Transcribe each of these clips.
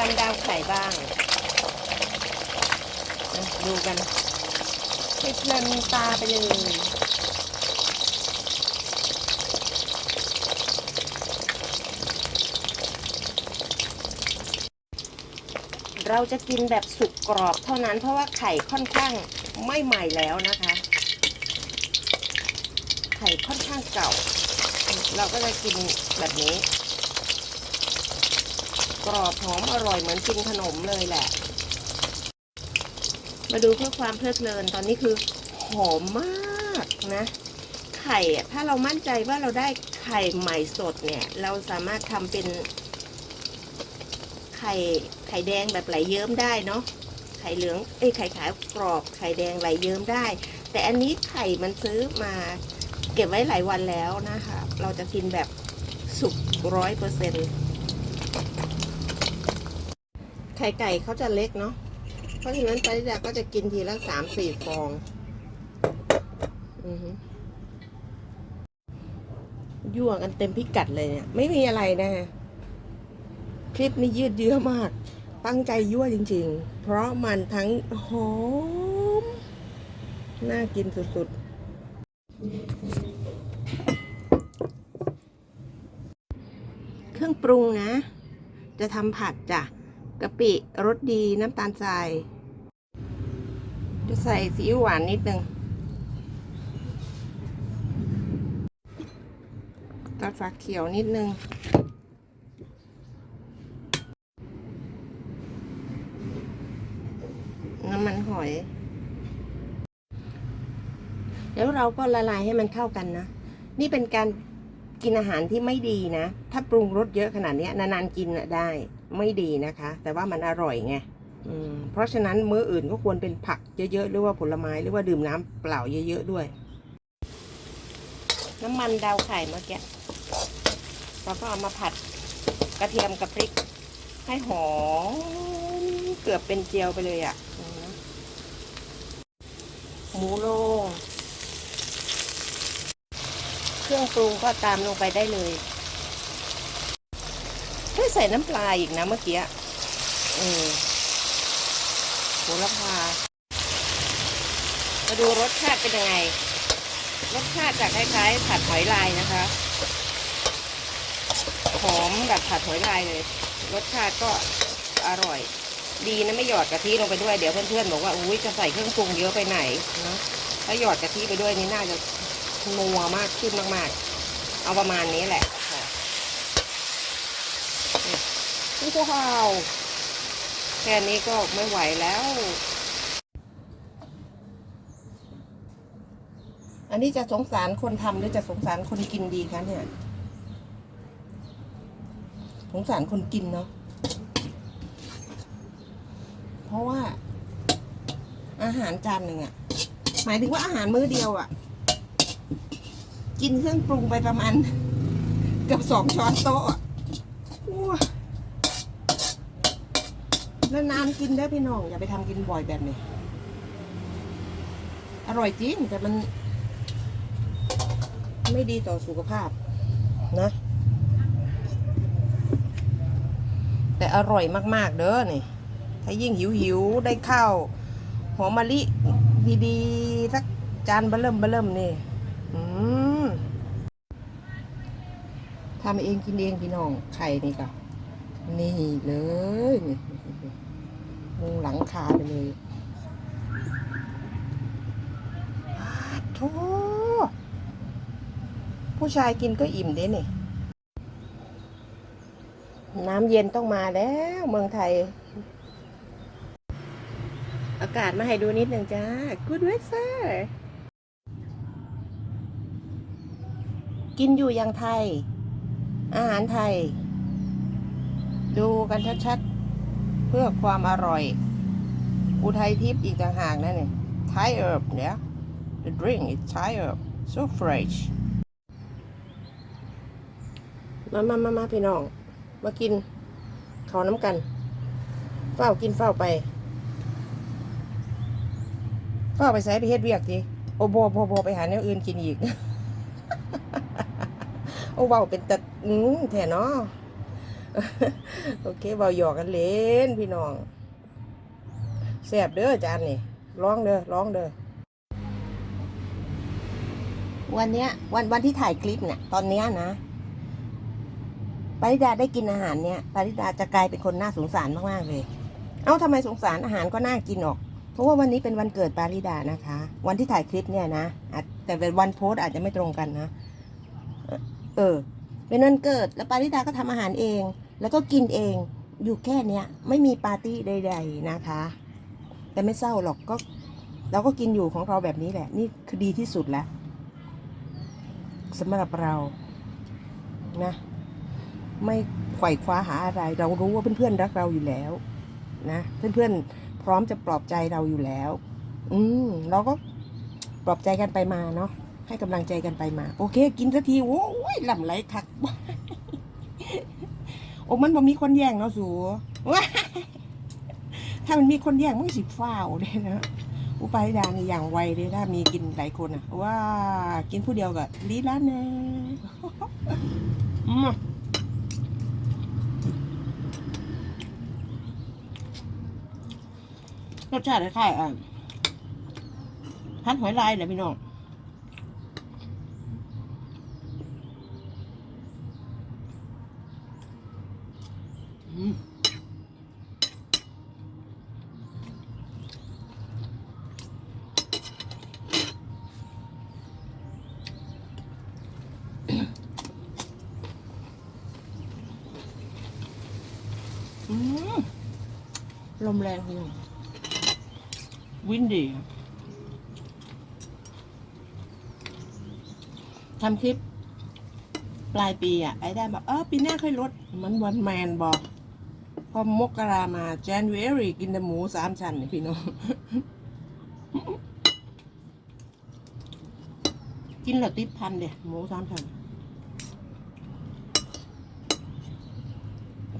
กันดาวไข่บ้างนะดูกันให้เพลินตาไปเลยเราจะกินแบบสุกกรอบเท่านั้นเพราะว่าไข่ค่อนข้างไม่ใหม่แล้วนะคะ ไข่ค่อนข้างเก่า เราก็จะกินแบบนี้ กรอบหอมอร่อยเหมือนกินขนมเลยแหละ มาดูเพื่อความเพลิดเพลินตอนนี้คือหอมมากนะ ไข่ถ้าเรามั่นใจว่าเราได้ไข่ใหม่สดเนี่ย เราสามารถทำเป็น ไข่ไข่แดงแบบไหลเยิ้มได้เนาะไข่เหลืองเอ้ไข่ขาวกรอบไข่แดงไหลเยิ้มได้ แต่อันนี้ไข่มันซื้อมาเก็บไว้หลายวันแล้วนะคะ เราจะกินแบบสุกร้อยเปอร์เซ็นต์ ไข่ไก่เขาจะเล็กเนาะ เพราะฉะนั้นปาริดาก็จะกินทีละสามสี่ฟอง อือฮึยั่วกันเต็มพิกัดเลยเนี่ย ไม่มีอะไรนะคลิปนี้ยืดเยื้อมาก ตั้งใจยั่วจริง ๆ เพราะมันทั้งหอม น่ากินสุดๆ เครื่องปรุงนะ จะทำผัดจ้ะ กะปิรสดีน้ำตาลทราย จะใส่ซีอิ๊วหวานนิดนึงตัดฝักเขียวนิดนึง น้ำมันหอย แล้วเราก็ละลายให้มันเข้ากันนะ นี่เป็นการ กินอาหารที่ไม่ดีนะ ถ้าปรุงรสเยอะขนาดนี้นานๆกินได้ไม่ดีนะคะ แต่ว่ามันอร่อยไงเพราะฉะนั้นมื้ออื่นก็ควรเป็นผักเยอะๆหรือว่าผลไม้หรือว่าดื่มน้ำเปล่าเยอะๆด้วย น้ำมันดาวไข่เมื่อกี้เราก็เอามาผัดกระเทียมกับพริก ให้หอมเกือบเป็นเจียวไปเลยอะ่ะหมูโล เครื่องปรุงก็ตามลงไปได้เลยไม่ใส่น้ำปลาอีกนะเมื่อกี้เออโหระพามาดูรสชาติเป็นยังไง รสชาติจะคล้ายๆผัดหอยลายนะคะ หอมแบบผัดหอยลายเลย รสชาติก็อร่อย ดีนะไม่หยอดกะทิลงไปด้วย เดี๋ยวเพื่อนๆบอกว่า อุ้ยจะใส่เครื่องปรุงเยอะไปไหนนะถ้าหยอดกะทิไปด้วยนี่น่าจะ นัวมากขึ้นมาก ๆ เอาประมาณนี้แหละค่ะนี่ว้าวแค่นี้ก็ไม่ไหวแล้ว อันนี้จะสงสารคนทำหรือจะสงสารคนกินดีคะเนี่ย สงสารคนกินเนาะ เพราะว่า อาหารจานหนึ่งอะหมายถึงว่าอาหารมื้อเดียวอะ กินเครื่องปรุงไปประมาณเกือบสองช้อนโต๊ะอะอ้วนานๆกินได้พี่น้อง อย่าไปทำกินบ่อยแบบนี้ อร่อยจริง แต่มัน ไม่ดีต่อสุขภาพนะ แต่อร่อยมากๆเด้อนี่ ถ้ายิ่งหิวหิวได้ข้าวหอมมะลิดีๆสักจานเบะเริ่มเบะเริ่มนี่ อืม ทำเองกินเองพี่น้องไข่นี่ก็นี่เลยนี่มุงหลังคาไปเลยอ้าวโธ่ผู้ชายกินก็อิ่มเด้นี่น้ำเย็นต้องมาแล้วเมืองไทย อากาศมาให้ดูนิดหนึ่งจ้า Good weather กินอยู่อย่างไทย อาหารไทย ดูกันชัดๆ เพื่อความอร่อย อุทัยทิพย์อีกต่างหากนะเนี่ย Thai herb เนี่ย The drink is Thai herb so fresh มามามามาพี่น้อง มากินขาวน้ำกัน เฝ้ากินเฝ้าไป เฝ้าไปใส่ไปเฮ็ดเวียกทีโอโบโบโบไปหาแนวอื่นกินอีก อ้เบาเป็นตะอืมแท่เนาะโอเคเบาหยอกกันเล่นพี่น้องแซบเด้อจานนี่ร้องเด้อร้องเด้อวันเนี้ย วันวันที่ถ่ายคลิปเนี่ย ตอนเนี้ยนะปาริดาได้กินอาหารเนี่ยปาริดาจะกลายเป็นคนน่าสงสารมากๆเลย เอ้าทำไมสงสารอาหารก็น่ากินออก เพราะว่าวันนี้เป็นวันเกิดปาริดานะคะ วันที่ถ่ายคลิปเนี่ยนะแต่เป็นวันโพสต์อาจจะไม่ตรงกันนะ เออ เป็นวันเกิด แล้วปาริดาก็ทำอาหารเอง แล้วก็กินเอง อยู่แค่เนี้ย ไม่มีปาร์ตี้ใด ๆนะคะ แต่ไม่เศร้าหรอกก็ เราก็กินอยู่ของเราแบบนี้แหละ นี่คือดีที่สุดแล้วสำหรับเรานะ ไม่ไขว่คว้าหาอะไร เรารู้ว่าเพื่อนๆรักเราอยู่แล้ว นะเพื่อนๆพร้อมจะปลอบใจเราอยู่แล้ว อืมเราก็ปลอบใจกันไปมาเนาะ ให้กำลังใจกันไปมา โอเค กินสักที โอ้ยลำไหลคักโอ้มันบ่มีคนแย่งเนาะสูว้ายถ้ามันมีคนแย่งมันสิฟ้าวเลยนะอุปาริดานี่อย่างไวเลยถ้ามีกินหลายคนอะ ว่ากินผู้เดียวก็ลีลาแน่อืมรสชาติคล้ายๆอะพันหอยลายแหละพี่น้อง ลมแรงพี่น้องวินดีทำคลิป ปลายปีอะ ไอ้ได้บอกเออปีหน้าค่อยลด มันวันแมนบอก พอมกรามา January กินแต่หมูสามชั้นนี่พี่น้อง กินแล้วติดพันเดียหมูสามชั้น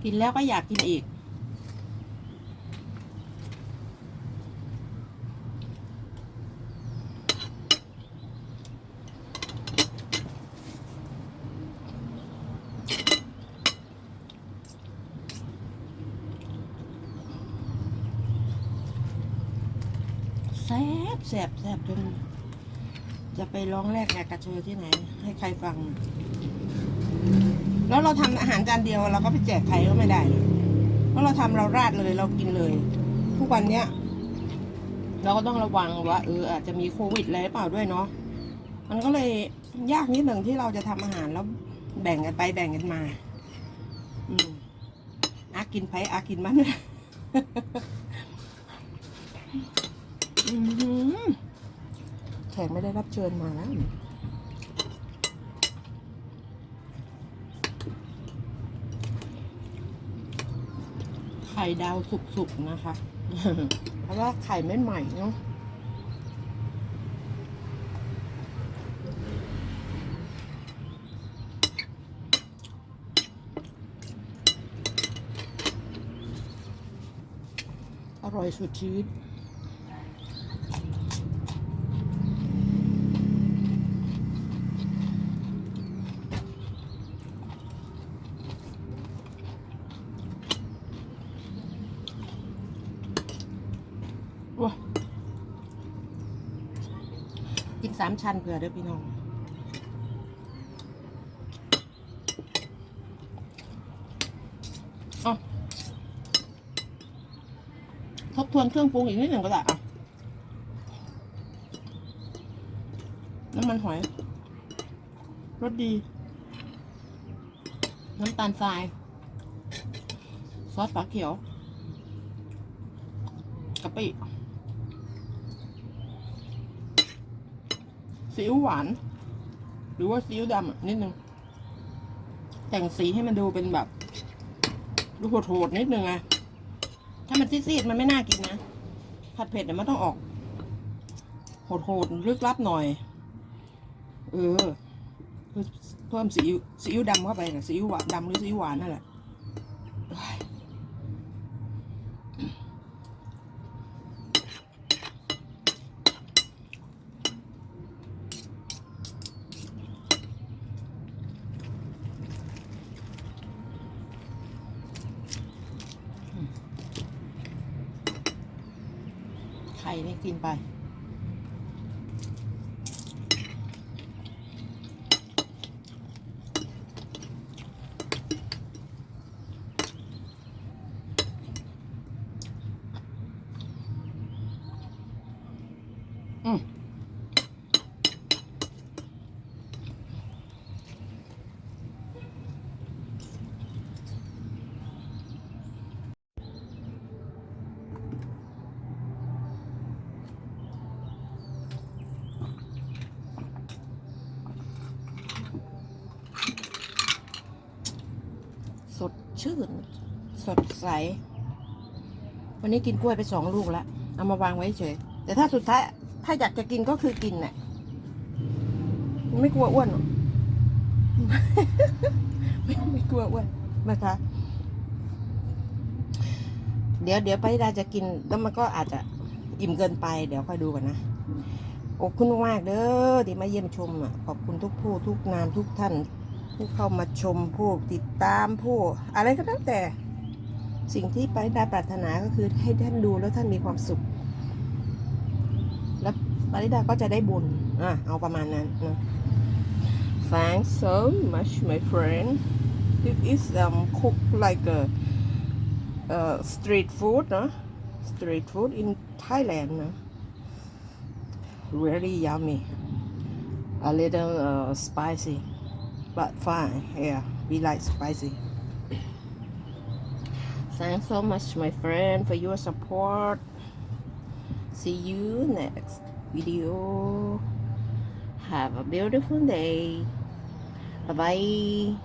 กินแล้วก็อยากกินอีก แซ่บแซ่บแซ่บจนจะไปร้องแรกแหกกระเชอที่ไหน ให้ใครฟัง แล้วเราทำอาหารจานเดียวเราก็ไปแจกใครก็ไม่ได้เลยเพราะเราทำเราราดเลยเรากินเลย ทุกวันเนี้ย เราก็ต้องระวังว่าเอออาจจะมีโควิดอะไรหรือเปล่าด้วยเนาะมันก็เลยยากนิดหนึ่งที่เราจะทำอาหารแล้วแบ่งกันไปแบ่งกันมา อืมอากินไปอากินมันอื้อหือแขกไม่ได้รับเชิญมาแล้ว ข่ดาวสุกๆนะคะ เพราะว่าไข่ไม่ใหม่เนาะอร่อยสุดชีวิต สามชั้นเผื่อเด้อพี่น้องเอาทบทวนเครื่องปรุงอีกนิดหนึ่งก็ได้อะน้ำมันหอย รสดี น้ำตาลทราย ซอสปลาเขียวกะปิ ซีอิ๊วหวาน หรือว่าซีอิ๊วดำนิดนึง แต่งสีให้มันดูเป็นแบบ ดูโหดๆนิดนึงอะถ้ามันซีดๆมันไม่น่ากินนะ ผัดเผ็ดเนี่ยมันต้องออก โหดๆลึกลับหน่อย เออ เพิ่มซีอิ๊วซีอิ๊วดำเข้าไปนะซีอิ๊วหวานดำหรือซีอิ๊วหวานนั่นแหละ กินไป อืม สด ชื่น สดใส วันนี้กินกล้วยไปสองลูกแล้ว เอามาวางไว้เฉย แต่ถ้าสุดท้าย ถ้าอยากจะกินก็คือกินแหละไม่กลัวอ้วนหรอกไม่ไม่กลัวอ้วนนะคะ เดี๋ยวเดี๋ยวไปดาจะกิน แล้วมันก็อาจจะอิ่มเกินไป เดี๋ยวค่อยดูกันนะขอบคุณมากเด้อที่มาเยี่ยมชมอะขอบคุณทุกผู้ทุกนามทุกท่าน ผู้เข้ามาชมผู้ติดตามผู้ อะไรก็แล้วแต่ สิ่งที่ปริดาปรารถนาก็คือให้ท่านดูแล้วท่านมีความสุข แล้วปริดาก็จะได้บุญอะเอาประมาณนั้นนะ Thanks so much my friend This is um cook like a uh, street food นะ street food in Thailand นะ really yummy a little uh, spicy but fine yeah we like spicy. Thanks so much my friend for your support. See you next video. Have a beautiful day. Bye bye